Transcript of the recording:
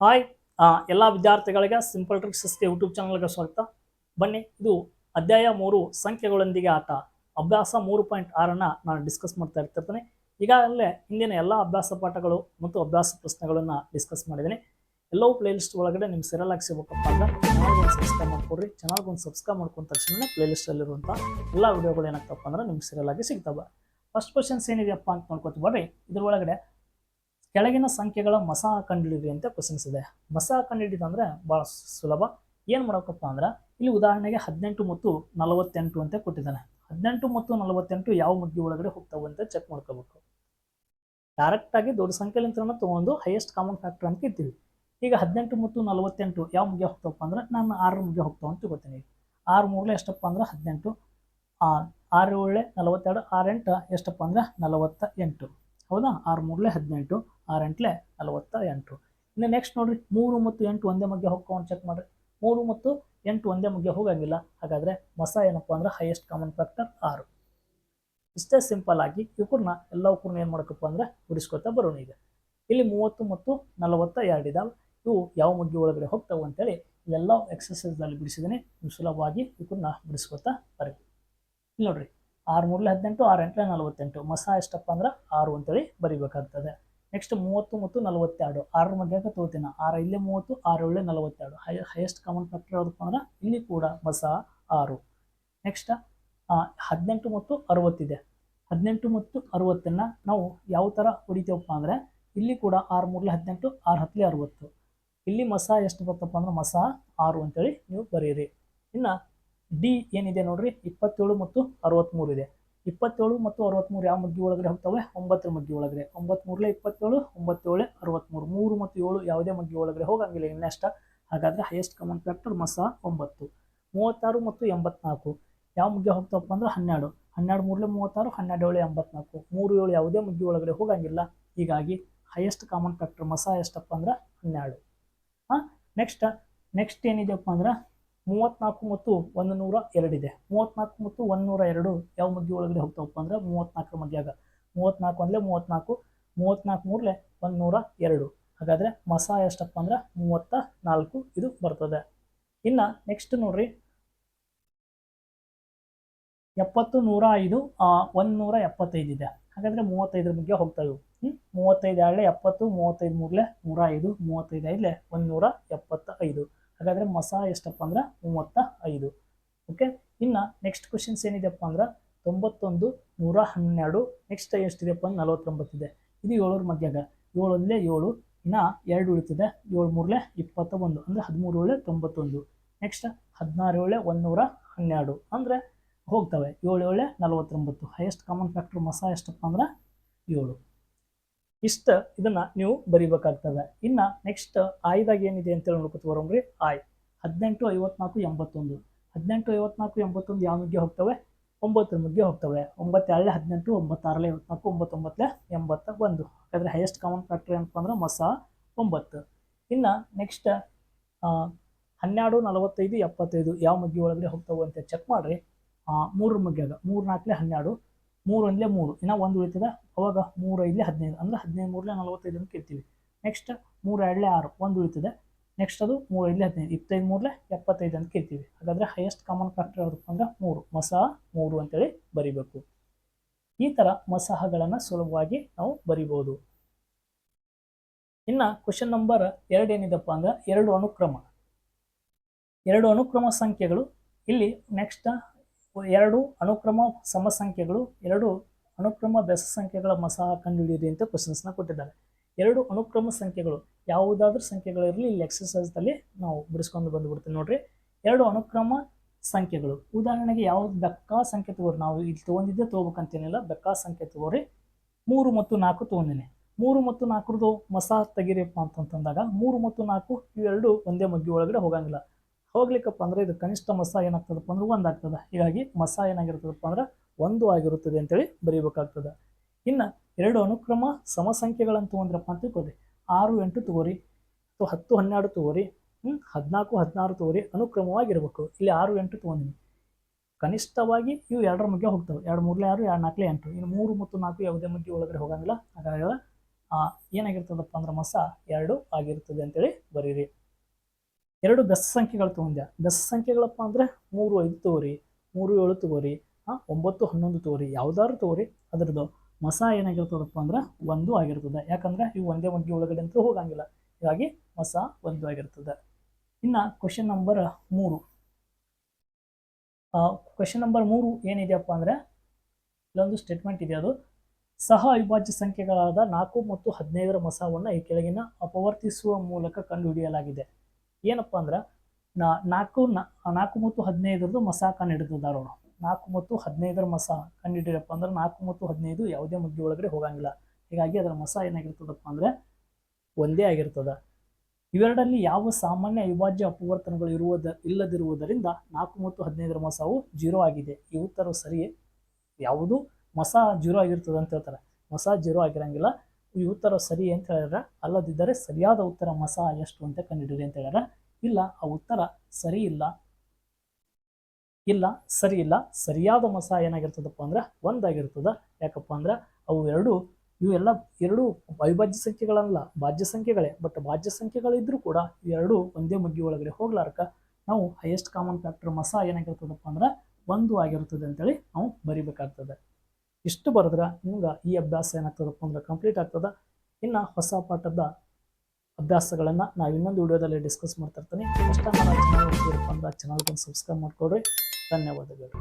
Hi ಎಲ್ಲ ವಿದ್ಯಾರ್ಥಿಗಳಿಗೆ simple tricks ಟ್ರಿಕ್ಸಸ್ಗೆ YouTube ಚಾನಲ್ಗೆ ಸ್ವಾಗತ. ಬನ್ನಿ, ಇದು ಅಧ್ಯಾಯ ಮೂರು, ಸಂಖ್ಯೆಗಳೊಂದಿಗೆ ಆಟ. ಅಭ್ಯಾಸ ಮೂರು ಪಾಯಿಂಟ್ ಆರನ್ನು ನಾನು ಡಿಸ್ಕಸ್ ಮಾಡ್ತಾ ಇರ್ತಿರ್ತೇನೆ. ಈಗಾಗಲೇ ಹಿಂದಿನ ಎಲ್ಲ ಅಭ್ಯಾಸ ಪಾಠಗಳು ಮತ್ತು ಅಭ್ಯಾಸ ಪ್ರಶ್ನೆಗಳನ್ನು ಡಿಸ್ಕಸ್ ಮಾಡಿದ್ದೀನಿ. ಎಲ್ಲವೂ ಪ್ಲೇಲಿಸ್ಟ್ ಒಳಗಡೆ ನಿಮ್ಮ ಸೆರಲ್ ಹಾಕ್ಸಿಬೇಕಪ್ಪ ಸಿಗಬೇಕಪ್ಪ ಅಂದ್ರೆ ಚಾನಲ್ಗೊಂದು ಸಬ್ಸ್ಕ್ರೈಬ್ ಮಾಡ್ಕೊಡ್ರಿ. ಚಾನಲ್ಗೊಂದು ಸಬ್ಸ್ಕ್ರೈಬ್ ಮಾಡ್ಕೊಂಡ ತಕ್ಷಣ ಪ್ಲೇಲಿಸ್ಟಲ್ಲಿರುವಂಥ ಎಲ್ಲ ವಿಡಿಯೋಗಳು ಏನಾಗ್ತಪ್ಪ ಅಂದ್ರೆ ನಿಮ್ಗೆ ಸೆರಲ್ ಆಗಿ ಸಿಗ್ತವೆ. ಫಸ್ಟ್ ಕ್ವಶನ್ಸ್ ಏನಿದೆಯಪ್ಪ ಅಂತ ನೋಡ್ಕೊತ ಬರ್ರಿ. ಇದ್ರೊಳಗಡೆ ಕೆಳಗಿನ ಸಂಖ್ಯೆಗಳ ಮಸ ಕಂಡುಹಿಡಿಯಿರಿ ಅಂತ ಕ್ವಶನ್ಸ್ ಇದೆ. ಮಸ ಕಂಡುಹಿಡಿದು ಅಂದರೆ ಭಾಳ ಸುಲಭ. ಏನು ಮಾಡೋಕಪ್ಪ ಅಂದ್ರೆ ಇಲ್ಲಿ ಉದಾಹರಣೆಗೆ ಹದಿನೆಂಟು ಮತ್ತು ನಲವತ್ತೆಂಟು ಅಂತ ಕೊಟ್ಟಿದ್ದಾನೆ. ಹದಿನೆಂಟು ಮತ್ತು ನಲವತ್ತೆಂಟು ಯಾವ ಮಗ್ಗಿ ಒಳಗಡೆ ಹೋಗ್ತಾವೆ ಅಂತ ಚೆಕ್ ಮಾಡ್ಕೋಬೇಕು. ಡೈರೆಕ್ಟಾಗಿ ದೊಡ್ಡ ಸಂಖ್ಯೆಲಿಂತ ತೊಗೊಂಡು ಹೈಯೆಸ್ಟ್ ಕಾಮನ್ ಫ್ಯಾಕ್ಟರ್ ಅಂತ ಇರ್ತೀವಿ ಈಗ ಹದಿನೆಂಟು ಮತ್ತು ನಲವತ್ತೆಂಟು ಯಾವ ಮುಗ್ಗೆ ಹೋಗ್ತವಪ್ಪ ಅಂದ್ರೆ ನಾನು ಆರು ಮುಗ್ಗೆ ಹೋಗ್ತಾವೆ ಅಂತ ತಿಳ್ಕೊತೀನಿ. ಆರು ಮೂರಲೆ ಎಷ್ಟಪ್ಪ ಅಂದ್ರೆ ಹದಿನೆಂಟು. ಆರು ಏಳೆ ನಲವತ್ತೆರಡು ಆರೆಂಟು ಎಷ್ಟಪ್ಪ ಅಂದ್ರೆ ನಲವತ್ತ ಎಂಟು ಹೌದಾ? ಆರು ಮೂರಲೆ ಹದಿನೆಂಟು. ಆರು ಎಂಟ್ಲೆ ನಲವತ್ತ ಎಂಟು. ಇನ್ನು ನೆಕ್ಸ್ಟ್ ನೋಡಿರಿ, ಮೂರು ಮತ್ತು ಎಂಟು ಒಂದೇ ಮಗ್ಗೆ ಹೋಗ್ಕೊಂಡು ಚೆಕ್ ಮಾಡ್ರಿ. ಮೂರು ಮತ್ತು ಎಂಟು ಒಂದೇ ಮಗ್ಗೆ ಹೋಗಂಗಿಲ್ಲ. ಹಾಗಾದರೆ ಮಸ ಏನಪ್ಪ ಅಂದ್ರೆ ಹೈಯೆಸ್ಟ್ ಕಾಮನ್ ಫ್ಯಾಕ್ಟರ್ ಆರು. ಇಷ್ಟೇ ಸಿಂಪಲ್ ಆಗಿ ಇವ್ರನ್ನ ಎಲ್ಲವಕ್ಕೂ ಏನು ಮಾಡಕಪ್ಪ ಅಂದ್ರೆ ಬಿಡಿಸ್ಕೊತಾ ಬರೋಣ ಈಗ. ಇಲ್ಲಿ ಮೂವತ್ತು ಮತ್ತು ನಲವತ್ತ ಎರಡು ಇದಾವೆ. ಇವು ಯಾವ ಮಗ್ಗಿ ಒಳಗಡೆ ಹೋಗ್ತಾವೆ ಅಂತೇಳಿ ಇವೆಲ್ಲ ಎಕ್ಸಸೈಸ್ನಲ್ಲಿ ಬಿಡಿಸಿದ್ದೀನಿ ನೀವು ಸುಲಭವಾಗಿ ಇವ್ರನ್ನ ಬಿಡಿಸ್ಕೊತಾ ಬರ್ರಿ. ಇಲ್ಲಿ ನೋಡಿರಿ ಆರು ಮೂರಲೆ ಹದಿನೆಂಟು ಆರು ಎಂಟಲೆ ನಲವತ್ತೆಂಟು. ಮಸ ಎಷ್ಟಪ್ಪ ಅಂದ್ರೆ ಆರು ಅಂತೇಳಿ ಬರಿಬೇಕಾಗ್ತದೆ. ನೆಕ್ಸ್ಟ್ ಮೂವತ್ತು ಮತ್ತು ನಲವತ್ತೆರಡು. ಆರರ ಮಧ್ಯಾಗ ತೋತಿನ ಆರು ಇಲ್ಲೇ ಮೂವತ್ತು, ಆರು ಏಳೆ ನಲವತ್ತೆರಡು. ಹೈ ಹೈಯೆಸ್ಟ್ ಕಾಮನ್ ಫ್ಯಾಕ್ಟರ್ ಯಾವುದಪ್ಪ ಅಂದ್ರೆ ಇಲ್ಲಿ ಕೂಡ ಮಸ ಆರು. ನೆಕ್ಸ್ಟ್ ಹದಿನೆಂಟು ಮತ್ತು ಅರವತ್ತಿದೆ. ಹದಿನೆಂಟು ಮತ್ತು ಅರವತ್ತನ್ನು ನಾವು ಯಾವ ಥರ ಹೊಡಿತೇವಪ್ಪ ಅಂದರೆ ಇಲ್ಲಿ ಕೂಡ ಆರು ಮೂರಲೆ ಹದಿನೆಂಟು, ಆರು ಹತ್ತಲೆ ಅರವತ್ತು. ಇಲ್ಲಿ ಮಸ ಎಷ್ಟು ಬರ್ತಪ್ಪ ಅಂದ್ರೆ ಮಸ ಆರು ಅಂತೇಳಿ ನೀವು ಬರೆಯಿರಿ ಇನ್ನು ಡಿ ಏನಿದೆ ನೋಡ್ರಿ? ಇಪ್ಪತ್ತೇಳು ಮತ್ತು ಅರವತ್ತ್ಮೂರು ಇದೆ. ಇಪ್ಪತ್ತೇಳು ಮತ್ತು ಅರವತ್ತ್ಮೂರು ಯಾವ ಮಗ್ಗಿ ಒಳಗಡೆ ಹೋಗ್ತವೆ? ಒಂಬತ್ತರ ಮಗ್ಗಿ ಒಳಗಡೆ. ಒಂಬತ್ಮೂರಲೆ ಇಪ್ಪತ್ತೇಳು, ಒಂಬತ್ತೇಳು ಅರವತ್ತ್ಮೂರು ಮೂರು ಮತ್ತು ಏಳು ಯಾವುದೇ ಮಗ್ಗಿ ಒಳಗಡೆ ಹೋಗಂಗಿಲ್ಲ ಇನ್ನೆಷ್ಟ ಹಾಗಾದರೆ ಹೈಯೆಸ್ಟ್ ಕಾಮನ್ ಫ್ಯಾಕ್ಟರ್ ಮಸ ಒಂಬತ್ತು. ಮೂವತ್ತಾರು ಮತ್ತು ಎಂಬತ್ನಾಲ್ಕು. ಯಾವ ಮುಗ್ಗೆ ಹೋಗ್ತವಪ್ಪ ಅಂದ್ರೆ ಹನ್ನೆರಡು. ಹನ್ನೆರಡು ಮೂರಲೆ ಮೂವತ್ತಾರು, ಹನ್ನೆರಡು ಏಳು ಎಂಬತ್ನಾಲ್ಕು. ಮೂರು ಏಳು ಯಾವುದೇ ಮುಗ್ಗಿ ಒಳಗಡೆ ಹೋಗಂಗಿಲ್ಲ. ಹೀಗಾಗಿ ಹೈಯೆಸ್ಟ್ ಕಾಮನ್ ಫ್ಯಾಕ್ಟರ್ ಮಸ ಎಷ್ಟಪ್ಪ ಅಂದ್ರೆ ಹನ್ನೆರಡು. ಹಾಂ ನೆಕ್ಸ್ಟ್ ನೆಕ್ಸ್ಟ್ ಏನಿದೆಯಪ್ಪ ಅಂದ್ರೆ ಮೂವತ್ನಾಲ್ಕು ಮತ್ತು ಒಂದು ನೂರ ಎರಡಿದೆ ಮೂವತ್ನಾಲ್ಕು ಮತ್ತು ಒಂದು ನೂರ ಎರಡು ಯಾವ ಮಗ್ಗಿ ಒಳಗಡೆ ಹೋಗ್ತಾವಪ್ಪ ಅಂದ್ರೆ ಮೂವತ್ನಾಲ್ಕರ ಮಧ್ಯಾಗ ಮೂವತ್ನಾಲ್ಕು ಅಂದರೆ ಮೂವತ್ನಾಲ್ಕು ಮೂವತ್ನಾಲ್ಕು ಮೂರಲೆ ಒಂದು ನೂರ ಎರಡು. ಹಾಗಾದರೆ ಮಸ ಎಷ್ಟಪ್ಪ ಅಂದ್ರೆ ಮೂವತ್ತ ನಾಲ್ಕು ಇದು ಬರ್ತದೆ. ಇನ್ನು ನೆಕ್ಸ್ಟ್ ನೋಡ್ರಿ. ಎಪ್ಪತ್ತು ನೂರ ಐದು ಒಂದು ನೂರ ಎಪ್ಪತ್ತೈದು ಇದೆ. ಹಾಗಾದರೆ ಮೂವತ್ತೈದರ ಬಗ್ಗೆ ಹೋಗ್ತಾ ಇವು. ಮೂವತ್ತೈದು ಎರಡಲೆ ಎಪ್ಪತ್ತು, ಮೂವತ್ತೈದು ಮೂರಲೆ ನೂರ ಐದು, ಮೂವತ್ತೈದು ಐದಲೆ ಒಂದು ನೂರ ಎಪ್ಪತ್ತ ಐದು ಹಾಗಾದರೆ ಮಸಾ ಎಷ್ಟಪ್ಪ ಅಂದ್ರೆ ಮೂವತ್ತ ಐದು ಓಕೆ ಇನ್ನು ನೆಕ್ಸ್ಟ್ ಕ್ವಶನ್ಸ್ ಏನಿದೆಪ್ಪ ಅಂದ್ರೆ ತೊಂಬತ್ತೊಂದು, ನೂರ ಹನ್ನೆರಡು. ನೆಕ್ಸ್ಟ್ ಎಷ್ಟಿದೆಪ್ಪ ಅಂದ್ರೆ ನಲವತ್ತೊಂಬತ್ತಿದೆ. ಇದು ಏಳರ ಮಧ್ಯಾಗ. ಏಳಲ್ಲೇ ಏಳು, ಇನ್ನು ಎರಡು ಉಳಿತಿದೆ. ಏಳು ಮೂರಲೆ ಇಪ್ಪತ್ತ ಒಂದು ಅಂದರೆ ಹದಿಮೂರು ಏಳೆ ತೊಂಬತ್ತೊಂದು. ನೆಕ್ಸ್ಟ್ ಹದಿನಾರು ಏಳೆ ಒಂದುನೂರ ಹನ್ನೆರಡು. ಅಂದರೆ ಹೋಗ್ತವೆ. ಏಳು ಏಳೆ ನಲವತ್ತೊಂಬತ್ತು. ಹೈಯೆಸ್ಟ್ ಕಾಮನ್ ಫ್ಯಾಕ್ಟ್ರ್ ಮಸ ಎಷ್ಟಪ್ಪ ಅಂದ್ರೆ ಏಳು. ಇಷ್ಟು ಇದನ್ನು ನೀವು ಬರಿಬೇಕಾಗ್ತದೆ. ಇನ್ನು ನೆಕ್ಸ್ಟ್ ಆಯ್ದಾಗ ಏನಿದೆ ಅಂತೇಳಿ ನೋಡ್ಕೊತ ಬರೋಮ್ರಿ ಆಯ್ ಹದಿನೆಂಟು ಐವತ್ನಾಲ್ಕು ಎಂಬತ್ತೊಂದು. ಹದಿನೆಂಟು ಐವತ್ನಾಲ್ಕು ಎಂಬತ್ತೊಂದು ಯಾವ ಮುಗ್ಗೆ ಹೋಗ್ತವೆ? ಒಂಬತ್ತರ ಮುಗ್ಗೆ ಹೋಗ್ತವೆ. ಒಂಬತ್ತೆರಡಲೆ ಹದಿನೆಂಟು ಒಂಬತ್ತಾರಲೆ ಐವತ್ನಾಲ್ಕು ಒಂಬತ್ತೊಂಬತ್ತಲೆ ಎಂಬತ್ತ ಒಂದು ಯಾಕಂದರೆ ಹೈಯೆಸ್ಟ್ ಕಾಮನ್ ಫ್ಯಾಕ್ಟ್ರಿ ಏನಪ್ಪ ಅಂದ್ರೆ ಮಸ ಒಂಬತ್ತು. ಇನ್ನು ನೆಕ್ಸ್ಟ್ ಹನ್ನೆರಡು, ನಲವತ್ತೈದು, ಎಪ್ಪತ್ತೈದು ಯಾವ ಮಗ್ಗಿ ಒಳಗಡೆ ಹೋಗ್ತವೆ ಅಂತ ಚೆಕ್ ಮಾಡಿರಿ. ಮೂರು ಮಗ್ಯಾಗ ಮೂರು ನಾಲ್ಕಲೆ ಹನ್ನೆರಡು ಮೂರು ಒಂದಲೇ ಮೂರು. ಇನ್ನ ಒಂದು ಉಳಿತದ, ಅವಾಗ ಮೂರು ಐದಲೇ ಹದಿನೈದು. ಅಂದರೆ ಹದಿನೈದು ಮೂರಲೆ ನಲವತ್ತೈದು ಅಂತ ಕೇಳ್ತೀವಿ. ನೆಕ್ಸ್ಟ್ ಮೂರು, ಎರಡಲೇ ಆರು. ಒಂದು ಉಳಿತದೆ. ನೆಕ್ಸ್ಟ್ ಅದು ಮೂರು ಐದಲೇ ಹದಿನೈದು. ಇಪ್ಪತ್ತೈದು ಮೂರಲೆ ಎಪ್ಪತ್ತೈದು ಅಂತ ಕೇಳ್ತೀವಿ. ಹಾಗಾದ್ರೆ ಹೈಯೆಸ್ಟ್ ಕಾಮನ್ ಫ್ಯಾಕ್ಟರ್ ಯಾವುದಪ್ಪ ಅಂದ್ರೆ ಮೂರು. ಮಸಹ ಮೂರು ಅಂತೇಳಿ ಬರಿಬೇಕು. ಈ ಥರ ಮಸಹಗಳನ್ನು ಸುಲಭವಾಗಿ ನಾವು ಬರಿಬೋದು. ಇನ್ನು ಕ್ವಶನ್ ನಂಬರ್ ಎರಡು ಏನಿದೆಪ್ಪ ಅಂದ್ರೆ ಎರಡು ಅನುಕ್ರಮ. ಎರಡು ಅನುಕ್ರಮ ಸಂಖ್ಯೆಗಳು. ಇಲ್ಲಿ ನೆಕ್ಸ್ಟ್ ಎರಡು ಅನುಕ್ರಮ ಸಮಸಂಖ್ಯೆಗಳು, ಎರಡು ಅನುಕ್ರಮ ಬೆಸ ಸಂಖ್ಯೆಗಳ ಮಸಹ ಕಂಡುಹಿಡಿಯಿರಿ ಅಂತ ಕ್ವಶನ್ಸ್ನ ಕೊಟ್ಟಿದ್ದಾರೆ. ಎರಡು ಅನುಕ್ರಮ ಸಂಖ್ಯೆಗಳು, ಯಾವುದಾದ್ರೂ ಸಂಖ್ಯೆಗಳಿರಲಿ ಇಲ್ಲಿ ಎಕ್ಸಸೈಸ್ದಲ್ಲಿ ನಾವು ಬಿಡಿಸ್ಕೊಂಡು ಬಂದುಬಿಡ್ತೀವಿ ನೋಡ್ರಿ. ಎರಡು ಅನುಕ್ರಮ ಸಂಖ್ಯೆಗಳು, ಉದಾಹರಣೆಗೆ ಯಾವ್ದು ಬೆಕ್ಕ ಸಂಖ್ಯೆ ತಗೋರಿ, ನಾವು ಇಲ್ಲಿ ತೊಗೊಂಡಿದ್ದೆ ತೊಗೋಬೇಕಂತೇನಿಲ್ಲ, ಬೆಕ್ಕ ಸಂಖ್ಯೆ ತಗೋರಿ. ಮೂರು ಮತ್ತು ನಾಲ್ಕು ತೊಗೊಂಡಿನಿ. ಮೂರು ಮತ್ತು ನಾಲ್ಕರದು ಮಸಾ ತೆಗಿರಿಯಪ್ಪ ಅಂತಂತಂದಾಗ, ಮೂರು ಮತ್ತು ನಾಲ್ಕು ಇವೆರಡು ಒಂದೇ ಮಗ್ಗಿ ಒಳಗಡೆ ಹೋಗಂಗಿಲ್ಲ. ಹೋಗ್ಲಿಕ್ಕಪ್ಪ ಅಂದ್ರೆ ಇದು ಕನಿಷ್ಠ ಮಸ ಏನಾಗ್ತದಪ್ಪ ಅಂದ್ರೆ ಒಂದು ಆಗ್ತದೆ ಹೀಗಾಗಿ ಮಸ ಏನಾಗಿರ್ತದಪ್ಪ ಅಂದ್ರೆ ಒಂದು ಆಗಿರುತ್ತದೆ ಅಂತೇಳಿ ಬರೀಬೇಕಾಗ್ತದೆ. ಇನ್ನು ಎರಡು ಅನುಕ್ರಮ ಸಮಸಂಖ್ಯೆಗಳನ್ನು ಒಂದ್ರಪ್ಪ ಅಂತ ತಿಳ್ಕೊಳ್ರಿ. ಆರು, ಎಂಟು ತಗೋರಿ, ಅಥವಾ ಹತ್ತು, ಹನ್ನೆರಡು ತಗೋರಿ ಹ್ಞೂ ಹದಿನಾಲ್ಕು, ಹದಿನಾರು ತಗೋರಿ ಅನುಕ್ರಮವಾಗಿರ್ಬೇಕು. ಇಲ್ಲಿ ಆರು, ಎಂಟು ತೊಗೊಂಡಿನಿ. ಕನಿಷ್ಠವಾಗಿ ಇವು ಎರಡರ ಮಧ್ಯೆ ಹೋಗ್ತವೆ. ಎರಡು ಮೂರಲೆ ಆರು ಎರಡು ನಾಲ್ಕಲೆ ಎಂಟು. ಇನ್ನು ಮೂರು ಮತ್ತು ನಾಲ್ಕು ಯಾವುದೇ ಮಧ್ಯೆ ಒಳಗಡೆ ಹೋಗಂಗಿಲ್ಲ. ಹಾಗಾಗಿ ಏನಾಗಿರ್ತದಪ್ಪ ಅಂದ್ರೆ ಮಸ ಎರಡು ಆಗಿರ್ತದೆ ಅಂತೇಳಿ ಬರೀರಿ. ಎರಡು ಬೆಸ ಸಂಖ್ಯೆಗಳು ತಗೊಂಡ್ಯ? ಬೆಸ ಸಂಖ್ಯೆಗಳಪ್ಪ ಅಂದ್ರೆ ಮೂರು ಐದು ತಗೋರಿ ಮೂರು ಏಳು ತಗೋರಿ ಆ, ಒಂಬತ್ತು ಹನ್ನೊಂದು ತಗೋರಿ ಯಾವ್ದಾದ್ರು ತಗೋರಿ ಅದ್ರದ್ದು ಮಸ ಏನಾಗಿರ್ತದಪ್ಪ ಅಂದ್ರೆ ಒಂದು ಆಗಿರ್ತದೆ. ಯಾಕಂದ್ರೆ ಇವು ಒಂದೇ ಒಂದು ಒಳಗಡೆ ಅಂತೂ ಹೋಗಂಗಿಲ್ಲ. ಹೀಗಾಗಿ ಮಸ ಒಂದು ಆಗಿರ್ತದೆ. ಇನ್ನ ಕ್ವಶನ್ ನಂಬರ್ ಮೂರು. ಕ್ವಶನ್ ನಂಬರ್ ಮೂರು ಏನಿದೆಯಪ್ಪ ಅಂದ್ರೆ ಇಲ್ಲೊಂದು ಸ್ಟೇಟ್ಮೆಂಟ್ ಇದೆ ಅದು. ಸಹ ಅವಿಭಾಜ್ಯ ಸಂಖ್ಯೆಗಳಾದ ನಾಲ್ಕು ಮತ್ತು ಹದಿನೈದರ ಮಸವನ್ನು ಈ ಕೆಳಗಿನ ಅಪವರ್ತಿಸುವ ಮೂಲಕ ಕಂಡುಹಿಡಿಯಲಾಗಿದೆ. ಏನಪ್ಪ ಅಂದ್ರೆ ನಾಲ್ಕು ನಾಲ್ಕು ಮತ್ತು ಹದಿನೈದರದ್ದು ಮಸ ಕಂಡಿಡಿದ ಧಾರವಾಡ ನಾಲ್ಕು ಮತ್ತು ಹದಿನೈದರ ಮಸ ಕಂಡಿಡಿರಪ್ಪ ಅಂದ್ರೆ, ನಾಲ್ಕು ಮತ್ತು ಹದಿನೈದು ಯಾವುದೇ ಮುದ್ದೆ ಒಳಗಡೆ ಹೋಗಂಗಿಲ್ಲ. ಹೀಗಾಗಿ ಅದರ ಮಸ ಏನಾಗಿರ್ತದಪ್ಪ ಅಂದ್ರೆ, ಒಂದೇ ಆಗಿರ್ತದ. ಇವೆರಡಲ್ಲಿ ಯಾವ ಸಾಮಾನ್ಯ ಅವಿಭಾಜ್ಯ ಅಪವರ್ತನಗಳು ಇರುವುದ, ಇಲ್ಲದಿರುವುದರಿಂದ ನಾಲ್ಕು ಮತ್ತು ಹದಿನೈದರ ಮಸವು ಜೀರೋ ಆಗಿದೆ. ಈ ಉತ್ತರವು ಸರಿ ಯಾವುದು? ಮಸ ಜೀರೋ ಆಗಿರ್ತದೆ ಅಂತ ಹೇಳ್ತಾರೆ. ಮಸ ಜೀರೋ ಆಗಿರಂಗಿಲ್ಲ. ಈ ಉತ್ತರ ಸರಿ ಅಂತ ಹೇಳಿದ್ರೆ ಅಲ್ಲದಿದ್ದರೆ ಸರಿಯಾದ ಉತ್ತರ ಮಸ ಎಷ್ಟು ಅಂತ ಕಂಡುಹಿಡಿಯಿರಿ ಅಂತ ಹೇಳ್ಯಾರ. ಇಲ್ಲ, ಆ ಉತ್ತರ ಸರಿ ಇಲ್ಲ. ಇಲ್ಲ, ಸರಿ ಇಲ್ಲ. ಸರಿಯಾದ ಮಸ ಏನಾಗಿರ್ತದಪ್ಪ ಅಂದ್ರೆ ಒಂದಾಗಿರ್ತದ. ಯಾಕಪ್ಪ ಅಂದ್ರೆ ಅವು ಎರಡು, ಇವು ಎಲ್ಲ ಎರಡು ಅವಿಭಾಜ್ಯ ಸಂಖ್ಯೆಗಳಲ್ಲ ಭಾಜ್ಯ ಸಂಖ್ಯೆಗಳೇ. ಬಟ್ ಭಾಜ್ಯ ಸಂಖ್ಯೆಗಳಿದ್ರೂ ಕೂಡ ಎರಡು ಒಂದೇ ಮಗ್ಗಿ ಒಳಗಡೆ ಹೋಗ್ಲಾರ್ಕ ನಾವು ಹೈಯೆಸ್ಟ್ ಕಾಮನ್ ಫ್ಯಾಕ್ಟರ್ ಮಸ ಏನಾಗಿರ್ತದಪ್ಪ ಅಂದ್ರೆ ಒಂದು ಆಗಿರುತ್ತದೆ ಅಂತೇಳಿ ನಾವು ಬರಿಬೇಕಾಗ್ತದೆ. ಇಷ್ಟು ಬರೆದ್ರೆ ನಿಮ್ಗೆ ಈ ಅಭ್ಯಾಸ ಏನಾಗ್ತದಪ್ಪ ಅಂದ್ರೆ ಕಂಪ್ಲೀಟ್ ಆಗ್ತದೆ. ಇನ್ನು ಹೊಸ ಪಾಠದ ಅಭ್ಯಾಸಗಳನ್ನು ನಾವು ಇನ್ನೊಂದು ವಿಡಿಯೋದಲ್ಲಿ ಡಿಸ್ಕಸ್ ಮಾಡ್ತಾ ಇರ್ತೀನಿ. ಚೆನ್ನಾಗಿ ನನ್ನ ಚಾನಲ್ ಹೋಗ್ತಿರಪ್ಪ ಅಂದ್ರೆ ಚಾನಲ್ಗೆ ಸಬ್ಸ್ಕ್ರೈಬ್ ಮಾಡ್ಕೊಡ್ರಿ ಧನ್ಯವಾದಗಳು.